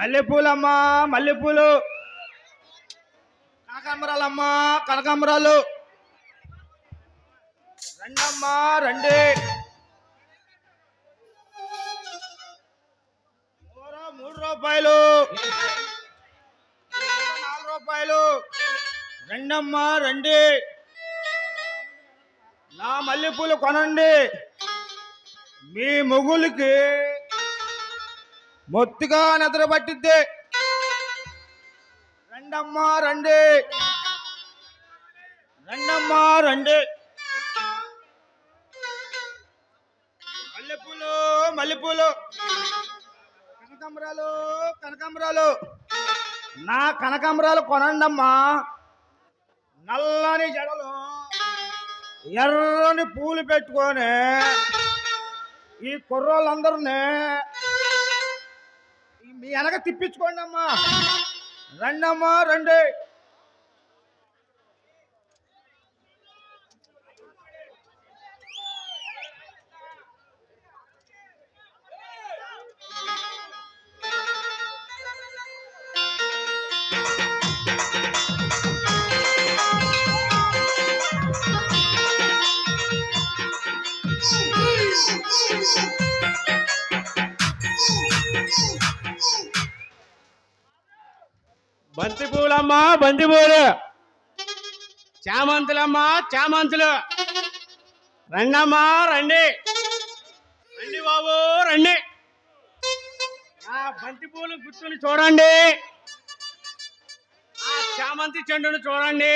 మల్లెపూలమ్మా మల్లెపూలు. కనకాంబరాలమ్మా కనకాంబరాలు. రండమ్మా రండి. మూడు రూపాయలు. నాలుగు రూపాయలు. రండమ్మా రండి. నా మల్లెపూలు కొనండి. మీ మొగులకి మొత్తుగా నిద్ర పట్టిద్ది. రండమ్మా రండి. రండమ్మా రండి. మల్లెపూలు మల్లెపూలు. కనకాంబరాలు కనకాంబరాలు. నా కనకాంబరాలు కొనండమ్మా. నల్లని జడలు ఎర్రని పూలు పెట్టుకొని ఈ కుర్రోళ్ళందరినీ వెనక తిప్పించుకోండి అమ్మా రండమ్మా రండి. బంతి పూలమ్మా బంతి పూలు చామంతులమ్మా చామంతులు. రండమ్మా రండి. రండి బాబు రండి. ఆ బంతి పూలు గుర్తుని చూడండి. ఆ చామంతి చెండును చూడండి.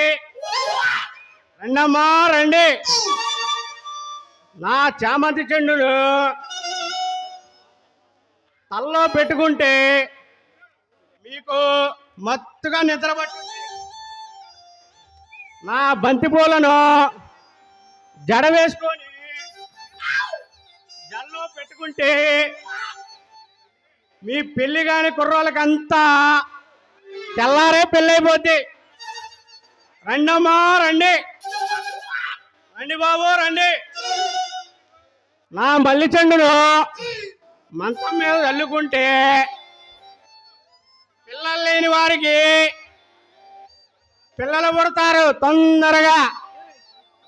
రండమ్మా రండి. నా చామంతి చెండును తల్లో పెట్టుకుంటే మీకు మత్తుగా నిద్ర నా బంతిపూలను జడ వేసుకొని జల్లో పెట్టుకుంటే మీ పెళ్ళి కాని కుర్రోళ్ళకంతా తెల్లారే పెళ్ళైపోద్ది. రండమ్మా రండి. రండి బాబు రండి. నా మల్లి చెండును మంచం మీద చల్లుకుంటే పిల్లలు లేని వారికి పిల్లలు పుడతారు తొందరగా.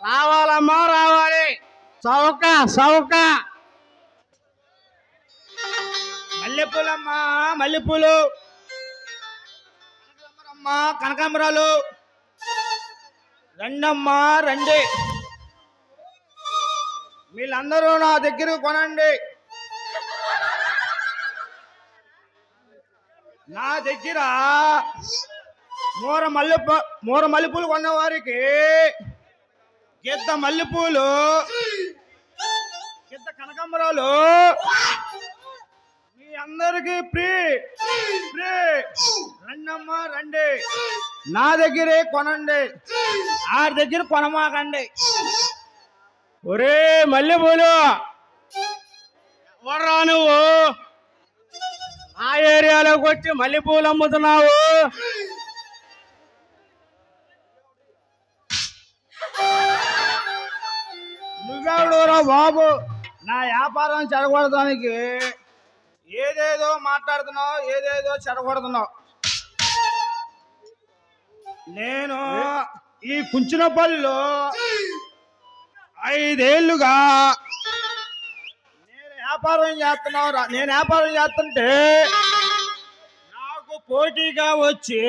రావాలమ్మా రావాలి. చౌక చౌక. మల్లెపూలమ్మా మల్లెపూలు. కనకాంబరమ్మా కనకాంబరాలు. రండమ్మా రండి. వీళ్ళందరూ నా దగ్గర కొనండి. నా దగ్గర మూర మల్లె మూర మల్లెపూలు కొన్న వారికి గిద్ద మల్లెపూలు గిద్ద కనకాంబరాలు మీ అందరికి ప్రీ ప్రీ రండమ్మా రండి. నా దగ్గరే కొనండి. ఆ దగ్గర కొనమాకండి. ఒరే మల్లెపూలు ఎవర్రా నువ్వు? ఆ ఏరియాలోకి వచ్చి మల్లెపూలు అమ్ముతున్నావు? నువ్వెవడురా బాబు? నా వ్యాపారం చెడగొడటానికి ఏదేదో మాట్లాడుతున్నావు ఏదేదో చెడగొడుతున్నావు. నేను ఈ కుంచినపల్లిలో ఐదేళ్ళుగా వ్యాపారం చేస్తున్నావురా. నేను వ్యాపారం చేస్తుంటే నాకు పోటీగా వచ్చి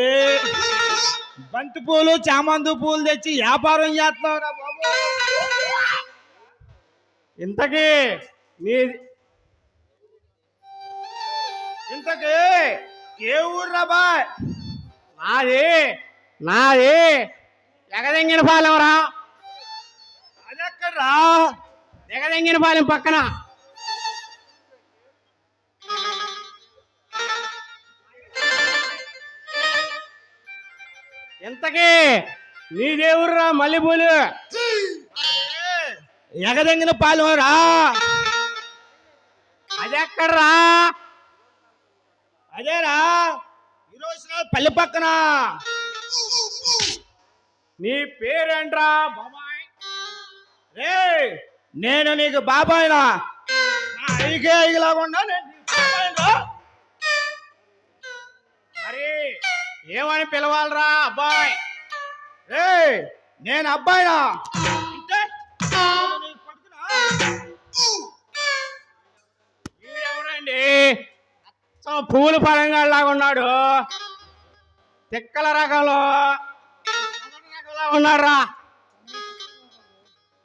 బంతి పూలు చామంతి పూలు తెచ్చి వ్యాపారం చేస్తున్నావురా బాబు. ఇంతకీ నీ ఇంతకీ ఏ ఊర్రా బాయ్? నాది నాది ఎగదెంగిన పాలెం రా. అదెక్కడ్రా? ఎగదెంగిన పాలెం పక్కన. ఇంతకీ నీ దేవుర్రా మల్లెపూలు? ఎగదెంగిన రా అదెక్కడ్రా? అదేరా? ఈరోజు పల్లె పక్కన. నీ పేరేంట్రా బాబాయ్? రే నేను నీకు బాబాయినా? నా ఐకే ఐగిలాగుండా నేను మరి ఏమని పిలవాలరా అబ్బాయ్? రే నేను అబ్బాయినా? వీడెవడండి పూల ఉన్నాడు. తిక్కల రకంలో ఉన్నారా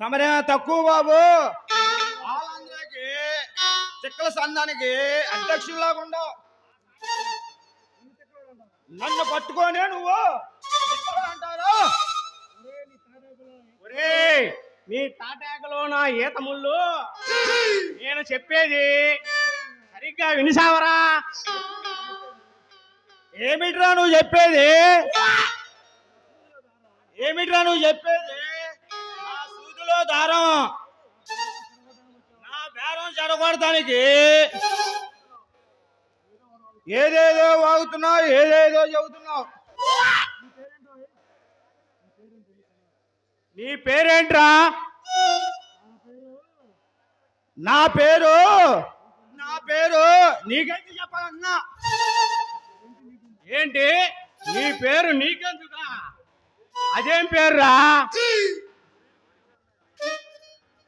తమరే తక్కువ బాబు? ఆంధ్రాకి చిక్కల సంఘానికి ఉండవు. నన్ను పట్టుకోనే నువ్వు. అంటారు ఒరే నీ తాటాకలో నా ఈత ముళ్ళు. నేను చెప్పేది సరిగ్గా వినిసావరా? ఏమిట్రా నువ్వు చెప్పేది? ఏమిట్రా నువ్వు చెప్పేది? నా సూదిలో దారం. నా బేరం చెడగొడటానికి ఏదేదో వాగుతున్నావు ఏదేదో చెబుతున్నావు. నీ పేరేంట్రా? నా పేరు? నా పేరు? నీకెందుకు చెప్పాలన్నా? ఏంటి? నీ పేరు నీకెందుకా? అదేం పేరురా?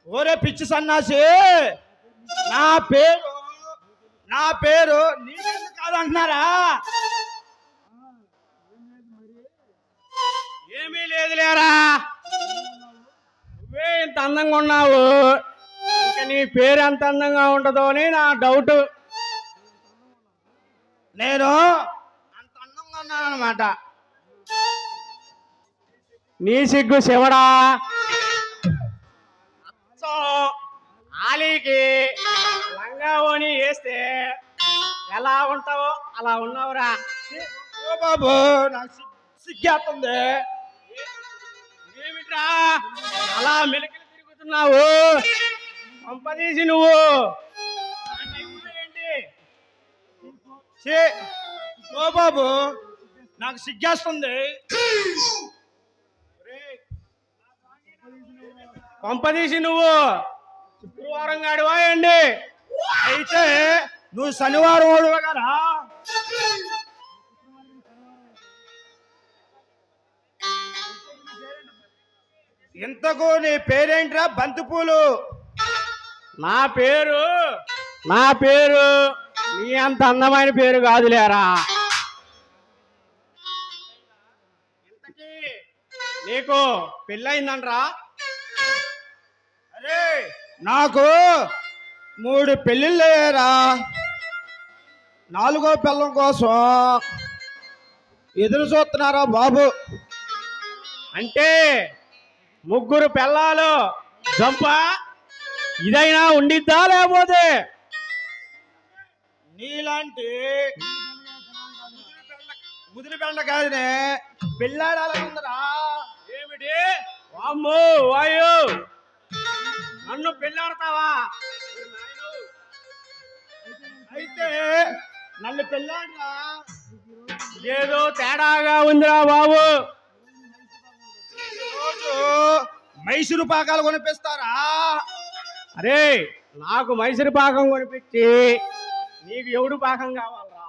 ఓరే పిచ్చి సన్నాసి నా పేరు నా పేరు నీకెందుకు కాదంటున్నారా? ఏమీ లేదులేరా నువ్వే ఇంత అందంగా ఉన్నావు. ఇంకా నీ పేరు ఎంత అందంగా ఉంటుందో అని నా డౌట్ నేను అంత అందంగా ఉన్నాను అనమాట నీ సిగ్గు శివడా? ఆలీకి లంగా ఓని వేస్తే ఎలా ఉంటావో అలా ఉన్నావురా. బాబు నాకు సిగ్- సిగ్గేస్తుంది ఏమిట్రా? అలా మెలికలు తిరుగుతున్నావు? పంపదీసి నువ్వు. ఓ బాబు నాకు సిగ్గేస్తుంది. పంపదీసి నువ్వు. శుక్రవారం గాడివాయండి అయితే నువ్వు శనివారం ఓడువ కదా ఇంతకు నీ పేరేంట్రా? బంతిపూలు. నా పేరు నా పేరు నీ అంత అందమైన పేరు కాదులేరా. ఇంతకీ నీకు పెళ్ళయిందంట్రా? అరే నాకు మూడు పెళ్ళిళ్ళు అయ్యారా నాలుగో పిల్లం కోసం ఎదురు చూస్తున్నారా బాబు? అంటే ముగ్గురు పిల్లలు జంప ఇదైనా ఉండిద్దా లేకపోతే? నీలాంటి ముదిరి పెండ కాదునే పిల్లాడాలనుందరా ఏమిటి? వామ్మో వాయు. నన్ను పెళ్ళాడతావా? అయితే నన్ను పెళ్ళాడరా? ఏదో తేడాగా ఉందిరా బాబు. రోజు మైసూరు పాకాలు కొనిపిస్తారా? అరే నాకు మైసూరు పాకం కొనిపించి నీకు ఎవడు పాకం కావాలరా?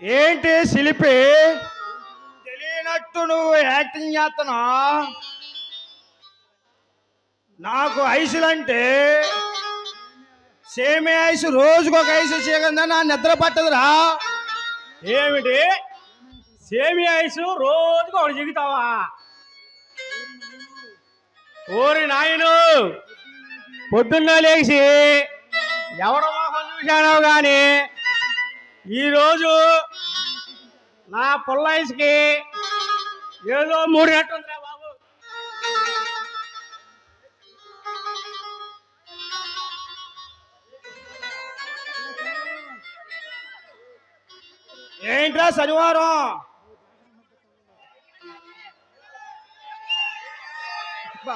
ఏంటి శిల్పి? తెలియనట్టు నువ్వు యాక్టింగ్ చేస్తున్నా నాకు ఐసులంటే సేమే ఐసు రోజుకు ఒక ఐసు చేయకుండా నా నిద్ర పట్టదురా. ఏమిటి? సేమి ఐసు రోజుకు ఒకటి చెబుతావా ఓరి నాయను పొద్దున్న లేచి ఎవడ మొహం చూశానో కానీ ఈరోజు నా పుల్లైస్కి ఏదో మూడినట్టుందిరా ఏంట్రా శనివారం బా.